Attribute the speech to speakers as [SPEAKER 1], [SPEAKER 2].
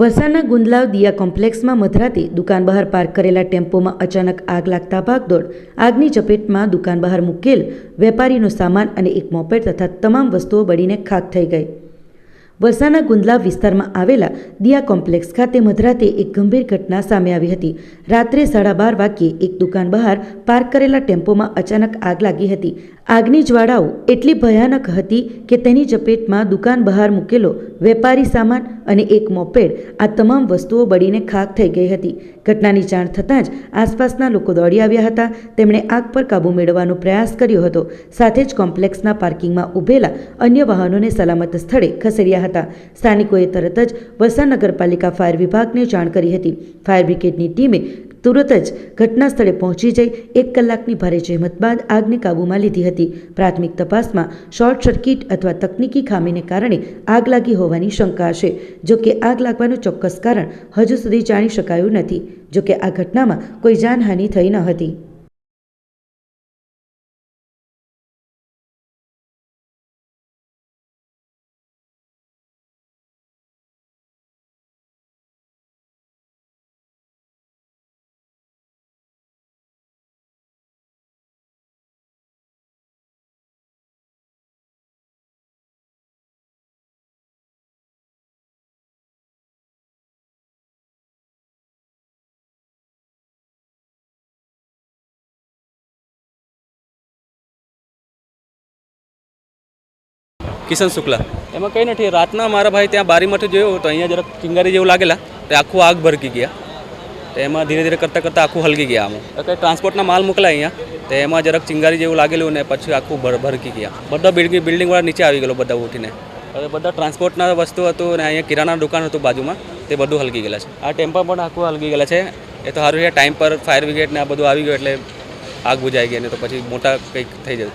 [SPEAKER 1] વલસાડના ગુંદલાવ દિયા કોમ્પ્લેક્સમાં મધરાતે દુકાન બહાર પાર્ક કરેલા ટેમ્પોમાં અચાનક આગ લાગતા ભાગદોડ. આગની ચપેટમાં દુકાન બહાર મૂકેલ વેપારીનો સામાન અને એક મોપેડ તથા તમામ વસ્તુઓ બળીને ખાક થઈ ગઈ. વલસાડના ગુંદલાવ વિસ્તારમાં આવેલા દિયા કોમ્પ્લેક્સ ખાતે મધરાતે એક ગંભીર ઘટના સામે આવી હતી. રાત્રે સાડા બાર વાગ્યે એક દુકાન બહાર પાર્ક કરેલા ટેમ્પોમાં અચાનક આગ લાગી હતી. આગની જ્વાળાઓ એટલી ભયાનક હતી કે તેની ચપેટમાં દુકાન બહાર મૂકેલો વેપારી સામાન અને એક મોપેડ આ તમામ વસ્તુઓ બળીને ખાક થઈ ગઈ હતી. ઘટનાની જાણ થતાં જ આસપાસના લોકો દોડી આવ્યા હતા. તેમણે આગ પર કાબૂ મેળવવાનો પ્રયાસ કર્યો હતો. સાથે જ કોમ્પ્લેક્સના પાર્કિંગમાં ઊભેલા અન્ય વાહનોને સલામત સ્થળે ખસેડ્યા હતા. સ્થાનિકોએ તરત જ વલસાડ નગરપાલિકા ફાયર વિભાગને જાણ કરી હતી. ફાયર બ્રિગેડની ટીમે તુરત જ ઘટના સ્થળે પહોંચી જઈ એક કલાકની ભારે જહેમત બાદ આગને કાબૂમાં લીધી હતી. પ્રાથમિક તપાસમાં શોર્ટ સર્કિટ અથવા તકનીકી ખામીને કારણે આગ લાગી હોવાની શંકા છે જો કે આગ લાગવાનું ચોક્કસ કારણ હજુ સુધી જાણી શકાયું નથી. જો કે આ ઘટનામાં કોઈ જાનહાનિ થઈ ન હતી.
[SPEAKER 2] કિશન શુક્લા. એમાં કંઈ નથી, રાતના મારા ભાઈ ત્યાં બારીમાંથી જોયું તો અહીંયા જરાક ચિંગારી જેવું લાગેલા, તો આખું આગ ભરકી ગયા. તો એમાં ધીરે ધીરે કરતાં કરતાં આખું હલકી ગયા આમ. કંઈ ટ્રાન્સપોર્ટના માલ મોકલા અહીંયા, તો એમાં જરાક ચિંગારી જેવું લાગેલું ને પછી આખું ભર, ભરકી ગયા. બધા બિલ્ડિંગ બિલ્ડિંગવાળા નીચે આવી ગયેલો બધા ઉઠીને. હવે બધા ટ્રાન્સપોર્ટના વસ્તુ હતું ને અહીંયા કિરાના દુકાન હતું બાજુમાં, તે બધું હલકી ગયેલા છે. આ ટેમ્પા પણ આખું હલકી ગયેલા છે. એ તો સારું છે ટાઈમ પર ફાયર બ્રિગેડ ને આ બધું આવી ગયું એટલે આગ બુજાઈ ગઈ ને તો પછી મોટા કંઈક થઈ જતું.